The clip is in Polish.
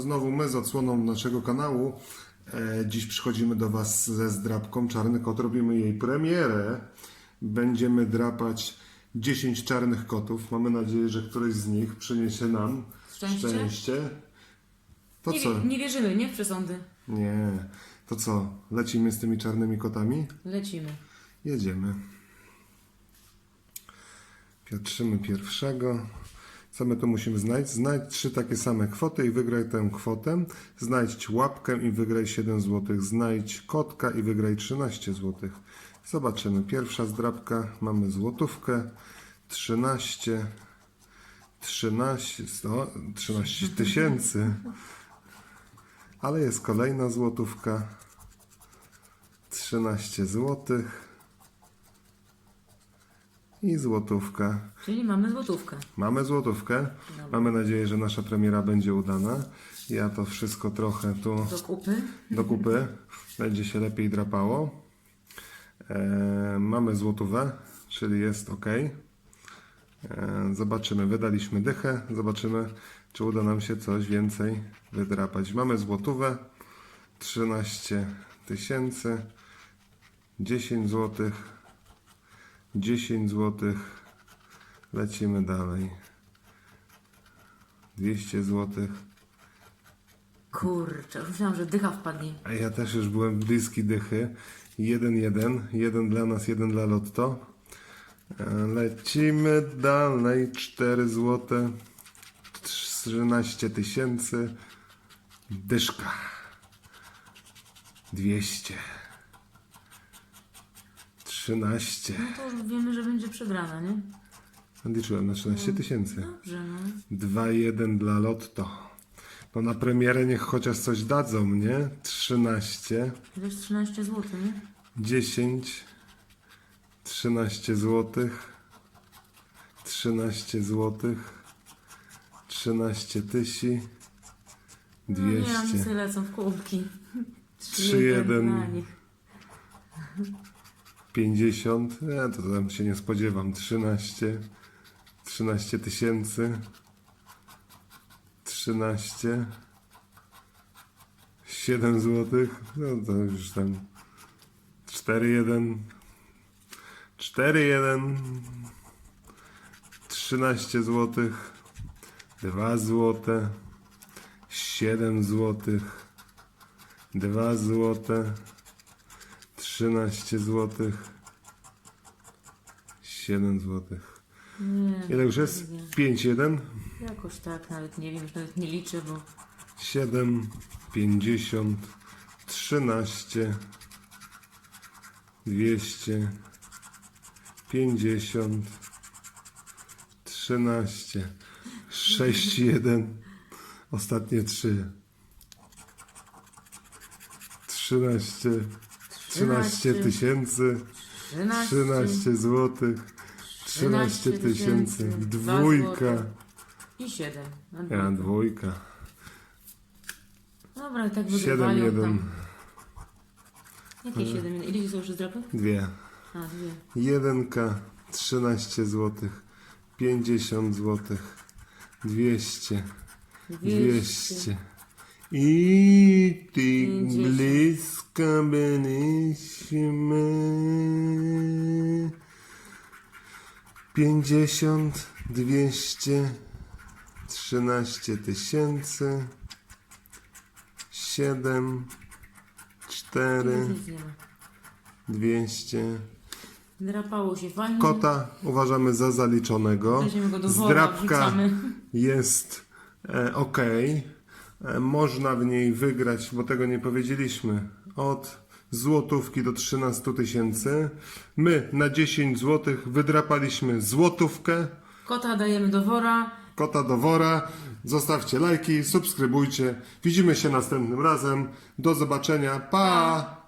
znowu my z odsłoną naszego kanału. E, dziś przychodzimy do Was ze zdrabką Czarny Kot. Robimy jej premierę. Będziemy drapać 10 czarnych kotów. Mamy nadzieję, że któryś z nich przyniesie nam Szczęście? szczęście. To Nie, co? nie wierzymy, nie w przesądy. Nie. To co? Lecimy z tymi czarnymi kotami? Lecimy. Jedziemy. Patrzymy pierwszego. Co my tu musimy znaleźć? Znajdź trzy takie same kwoty i wygraj tę kwotę. Znajdź łapkę i wygraj 7 zł. Znajdź kotka i wygraj 13 zł. Zobaczymy. Pierwsza zdrabka. Mamy złotówkę. 13. 13. O, 13 tysięcy. Ale jest kolejna złotówka. 13 złotych. I złotówka. Czyli mamy złotówkę. Mamy złotówkę. Mamy nadzieję, że nasza premiera będzie udana. Ja to wszystko trochę tu Do kupy. do kupy. Będzie się lepiej drapało. E, mamy złotówę, czyli jest ok. E, zobaczymy. Wydaliśmy dychę. Zobaczymy, czy uda nam się coś więcej wydrapać. Mamy złotówę. 13 tysięcy. 10 złotych. 10 złotych. Lecimy dalej. 200 złotych. Kurczę, myślałam, że dycha wpadnie. A ja też już byłem bliski dychy. Jeden, jeden. Jeden dla nas, jeden dla Lotto. E, Lecimy dalej. 4 złote. 13 tysięcy. Dyszka. 200. 13. No to już wiemy, że będzie przegrana, nie? Liczyłem na 13 tysięcy. Dobrze, no. 2-1 dla Lotto. No na premierę niech chociaż coś dadzą, nie? 13. Wiesz, 13 zł, nie? 10, 13 zł, 13 zł, 13 tysi, No nie, oni 200, sobie lecą w kółki. Trzy, jeden. na nich. 50, nie, to tam się nie spodziewam, 13, 13 tysięcy, 13, 7 zł, no to już tam 4, 1, 4, 1, 13 zł, 2 zł, 7 zł, 2 zł, 13 zł, 7 zł. Nie, Ile już jest? nie. 5, 1, Jakoś tak, nawet nie wiem, już nawet nie liczę, bo 7, 50, 13, 200, 50, 13, 6, 1, ostatnie 3. 13, 13 tysięcy, 13, 13 złotych, 13 tysięcy, dwójka, i 7. Na ja dwójka, Dobra, i tak 7, wygrywają 1, tam. Jakie 7? Ile są jeszcze zdrapy? dwie. A, dwie. Jedynka 13 zł, 50 zł, 200, 200. I ty 50. blisko byliśmy. 50, 200, 13 tysięcy, 7, 4, Nic nie ma. 200. Drapało się fajnie. Kota uważamy za zaliczonego. Weźmiemy go do wora, Zdrabka wrzucamy. jest e, ok. E, można w niej wygrać, bo tego nie powiedzieliśmy, od złotówki do 13 tysięcy. My na 10 złotych wydrapaliśmy złotówkę. Kota dajemy do wora. Kota do wora. Zostawcie lajki, subskrybujcie. Widzimy się następnym razem. Do zobaczenia. Pa!